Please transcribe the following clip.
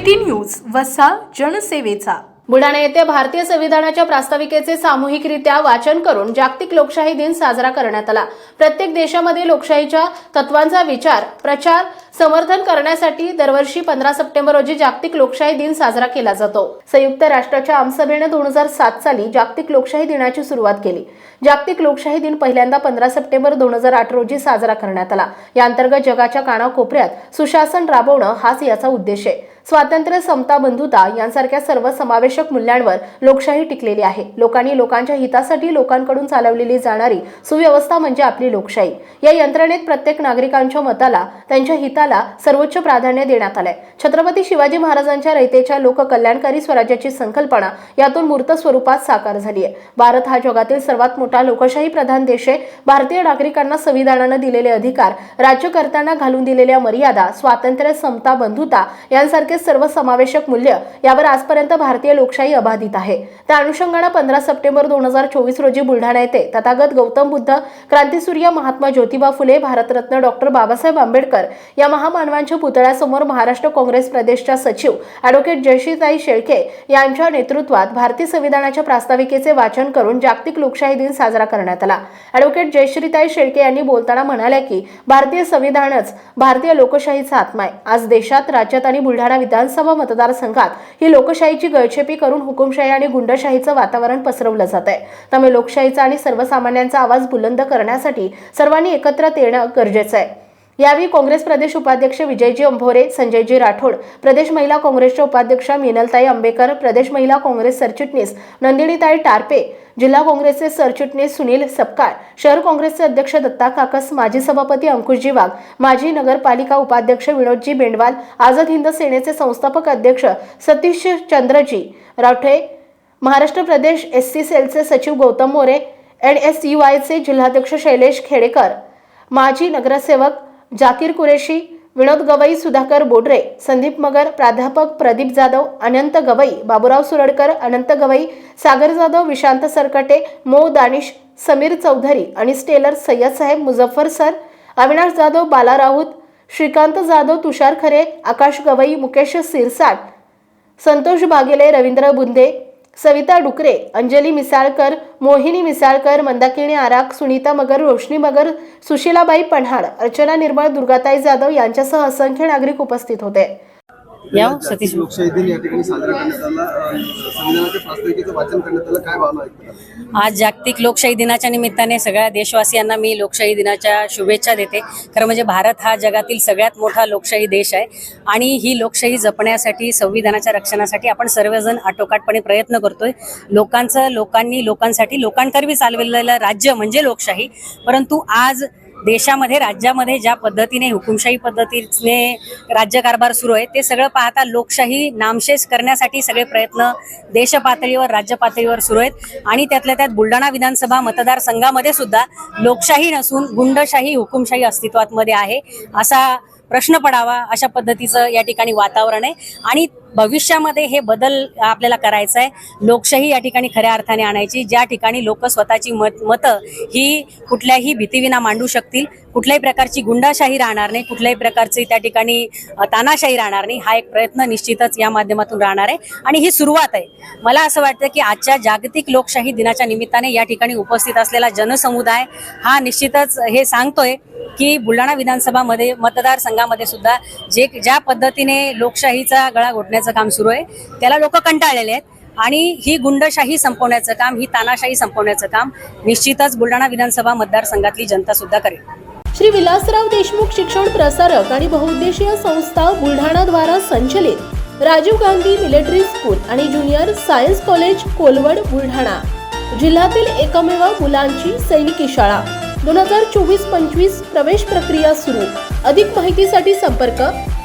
City news वसा जनसेवेचा. बुलढाणा येथे भारतीय संविधानाच्या प्रास्ताविकेचे सामूहिकरित्या वाचन करून जागतिक लोकशाही दिन साजरा करण्यात आला. प्रत्येक देशामध्ये लोकशाहीच्या तत्वांचा विचार प्रचार समर्थन करण्यासाठी दरवर्षी पंधरा सप्टेंबर रोजी जागतिक लोकशाही दिन साजरा केला जातो. संयुक्त राष्ट्राच्या आमसभेने दोन हजार सात साली जागतिक लोकशाही दिनाची सुरुवात केली. जागतिक लोकशाही दिन पहिल्यांदा पंधरा सप्टेंबर दोन हजार आठ रोजी साजरा करण्यात आला. या अंतर्गत जगाच्या कानाकोपऱ्यात सुशासन राबवणं हाच याचा उद्देश आहे. स्वातंत्र्य समता बंधुता यांसारख्या सर्व समावेशक मूल्यांवर लोकशाही टिकलेली आहे. लोकांनी लोकांच्या हितासाठी लोकांकडून चालवलेली जाणारी सुव्यवस्था म्हणजे आपली लोकशाही. या यंत्रणेत प्रत्येक नागरिकांच्या मताला त्यांच्या हिताला सर्वोच्च प्राधान्य देण्यात आलंय. छत्रपती शिवाजी महाराजांच्या रयतेच्या लोककल्याणकारी स्वराज्याची संकल्पना यातून मूर्त स्वरूपात साकार झाली आहे भारत हा जगातील सर्वात मोठा लोकशाही प्रधान देश आहे. भारतीय नागरिकांना संविधानानं दिलेले अधिकार राज्यकर्त्यांना घालून दिलेल्या मर्यादा स्वातंत्र्य समता बंधुता यांसारखे सर्व समावेशक मूल्य यावर आजपर्यंत भारतीय लोकशाही अबाधित आहे. त्या अनुषंगानं पंधरा सप्टेंबर दोन हजार चोवीस रोजी बुलढाणा येथे तथागत गौतम बुद्ध क्रांतीसूर्य महात्मा ज्योती ज्योतिबा फुले भारतरत्न डॉक्टर बाबासाहेब आंबेडकर या महामानवांच्या पुतळ्यासमोर महाराष्ट्र काँग्रेस प्रदेशच्या सचिव अॅडव्होकेट जयश्रीताई शेळके यांच्या नेतृत्वात भारतीय संविधानाच्या प्रास्ताविकेचे वाचन करून जागतिक लोकशाही दिन साजरा करण्यात आला. अॅडव्होकेट जयश्रीताई शेळके यांनी बोलताना म्हणाल्या की भारतीय संविधानच भारतीय लोकशाहीचा आत्मा आहे. आज देशात राज्यात आणि बुलढाणा विधानसभा मतदारसंघात ही लोकशाहीची गळछेपी करून हुकुमशाही आणि गुंडशाहीचं वातावरण पसरवलं जात आहे त्यामुळे लोकशाहीचा आणि सर्वसामान्यांचा आवाज बुलंद करण्यासाठी सर्वांनी एकत्र येणं गरजेचं आहे. यावेळी काँग्रेस प्रदेश उपाध्यक्ष विजयजी अंभोरे संजयजी राठोड प्रदेश महिला काँग्रेसच्या उपाध्यक्षा मिनलताई आंबेकर प्रदेश महिला काँग्रेस सरचिटणीस नंदिनीताई टारपे जिल्हा काँग्रेसचे सरचिटणीस सुनील सपकाळ शहर काँग्रेसचे अध्यक्ष दत्ता काकस माजी सभापती अंकुशजी वाघ माजी नगरपालिका उपाध्यक्ष विनोदजी बेंडवाल आझाद हिंद सेनेचे संस्थापक अध्यक्ष सतीश चंद्रजी राठे महाराष्ट्र प्रदेश एस सी सेलचे सचिव Gautam More N S U आयचे जिल्हाध्यक्ष शैलेश खेडेकर माजी नगरसेवक जाकीर कुरेशी विनोद गवई सुधाकर बोडरे संदीप मगर प्राध्यापक प्रदीप जाधव अनंत गवई बाबुराव सुरडकर अनंत गवई सागर जाधव विशांत सरकटे मो दानिश समीर चौधरी आणि स्टेलर सय्यद साहेब मुझफ्फर सर अविनाश जाधव बाला राऊत श्रीकांत जाधव तुषार खरे आकाश गवई मुकेश सिरसाट संतोष बागेले रवींद्र बुंदे सविता डुकरे अंजली मिसाळकर मोहिनी मिसाळकर मंदाकिणी आराक सुनीता मगर रोशनी मगर सुशीलाबाई पन्हाळ अर्चना निर्मळ दुर्गाताई जाधव यांच्यासह असंख्य नागरिक उपस्थित होते. या सतीश लोकशाही दिन या ठिकाणी साजरा करण्यात आला. संविधानाच्या प्रास्ताविकेचं वाचन करण्यात आलं. काय भावना आज जागतिक लोकशाही दिनाच्या निमित्ताने सगळ्या देशवासियांना मी लोकशाही दिनाच्या शुभेच्छा देते. खरं म्हणजे भारत हा जगातील सगळ्यात मोठा लोकशाही देश आहे आणि ही लोकशाही जपण्यासाठी संविधानाच्या रक्षणासाठी आपण सर्वजण आटोकाटपणे प्रयत्न करतोय. लोकांचं लोकांनी लोकांसाठी लोकांकरवी चालवलेलं राज्य म्हणजे लोकशाही. परंतु आज देशामध्ये राज्यामध्ये ज्या पद्धतीने हुकुमशाही पद्धतीने राज्यकारभार सुरू आहे ते सगळं पाहता लोकशाही नामशेष करण्यासाठी सगळे प्रयत्न देश पातळीवर राज्य पातळीवर सुरू आहेत. आणि त्यातल्या त्यात बुलढाणा विधानसभा मतदारसंघामध्ये सुद्धा लोकशाही नसून गुंडशाही हुकुमशाही अस्तित्वात मध्ये आहे. असा प्रश्न पडावा अशा पद्धतीचं या ठिकाणी वातावरण आहे. आणि भविष्यामध्ये हे बदल आपल्याला करायचा आहे लोकशाही या ठिकाणी खऱ्या अर्थाने आणायची. ज्या ठिकाणी लोक स्वतःची मत मतं ही कुठल्याही भीतीविना मांडू शकतील कुठल्याही प्रकारची गुंडाशाही राहणार नाही कुठल्याही प्रकारची त्या ठिकाणी तानाशाही राहणार नाही हा एक प्रयत्न निश्चितच या माध्यमातून राहणार आहे. आणि ही सुरुवात आहे. मला असं वाटतं की आजच्या जागतिक लोकशाही दिनाच्या निमित्ताने या ठिकाणी उपस्थित असलेला जनसमुदाय हा निश्चितच हे सांगतोय की बुलढाणा विधानसभामध्ये मतदारसंघामध्ये सुद्धा जे ज्या पद्धतीने लोकशाहीचा गळा घोटण्याचं करण्याचं काम सुरू आहे. त्याला लोक कंटाळलेले आहेत. आणि ही गुंडशाही संपवण्याचं काम ही तानाशाही संपवण्याचं काम निश्चितच बुलढाणा विधानसभा मतदारसंघातली जनता सुद्धा करेल. श्री विलासराव देशमुख शिक्षण प्रसारक आणि बहुउद्देशीय संस्था बुलढाणा द्वारा संचलित राजीव गांधी मिलिटरी स्कूल आणि junior science college Kolwad Buldhana. जिल्ह्यातील एकमेव मुलांची सैनिकी शाळा. दोन हजार चोवीस पंचवीस प्रवेश प्रक्रिया सुरू. अधिक माहितीसाठी संपर्क